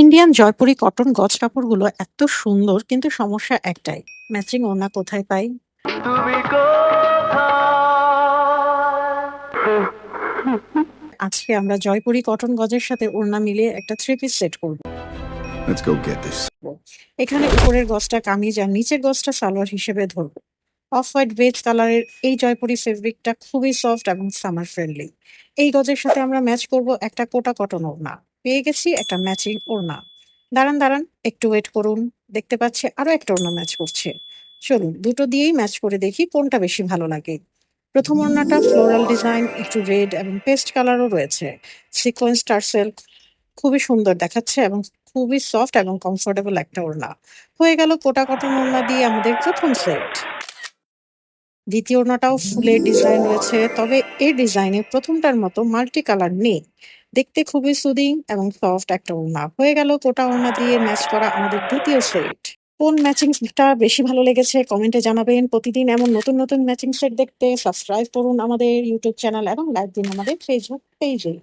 Indian Jaipuri cotton গজ কাপড়গুলো এত সুন্দর কিন্তু সমস্যা একটাই ম্যাচিং ওড়না কোথায় পাই? আজকে আমরা জয়পুরি কটন গজের সাথে ওড়না মিলিয়ে একটা থ্রি পিস সেট করব. এখানে উপরের গজটা কামিজ আর নিচের গজটা সালোয়ার হিসেবে ধরবো। অফ হোয়াইট বেজ কালারের এই জয়পুরি ফেব্রিকটা খুবই সফট এবং সামার ফ্রেন্ডলি এই গজের সাথে আমরা ম্যাচ করব একটা কোটা কটন ওড়না। পেয়ে গেছি একটা ম্যাচিং ওড়না। দাঁড়ান দাঁড়ান, একটু ওয়েট করুন। দেখতে পাচ্ছি আরও একটা ওড়না ম্যাচ করছে। চলুন, দুটো দিয়েই ম্যাচ করে দেখি কোনটা বেশি ভালো লাগে। প্রথম ওড়নাটা ফ্লোরাল ডিজাইন একটু রেড এবং পেস্ট কালারও রয়েছে। সিকোয়েন্স টার্সেল খুবই সুন্দর দেখাচ্ছে এবং খুবই সফট এবং কমফোর্টেবল একটা ওড়না। হয়ে গেল কোটা কটন ওড়না দিয়ে আমাদের প্রথম সেট দ্বিতীয় ওড়নাটাও ফুলের ডিজাইন রয়েছে, তবে এই ডিজাইনে প্রথমটার মতো মাল্টি কালার নেই। দেখতে খুবই সুদিং এবং সফট একটা ওড়না। হয়ে গেল কোটা ওড়না দিয়ে ম্যাচ করা আমাদের দ্বিতীয় সেট কোন ম্যাচিং সেটটা বেশি ভালো লেগেছে কমেন্টে জানাবেন। প্রতিদিন এমন নতুন নতুন ম্যাচিং সেট দেখতে সাবস্ক্রাইব করুন আমাদের ইউটিউব চ্যানেল এবং লাইক দিন আমাদের ফেসবুক পেজে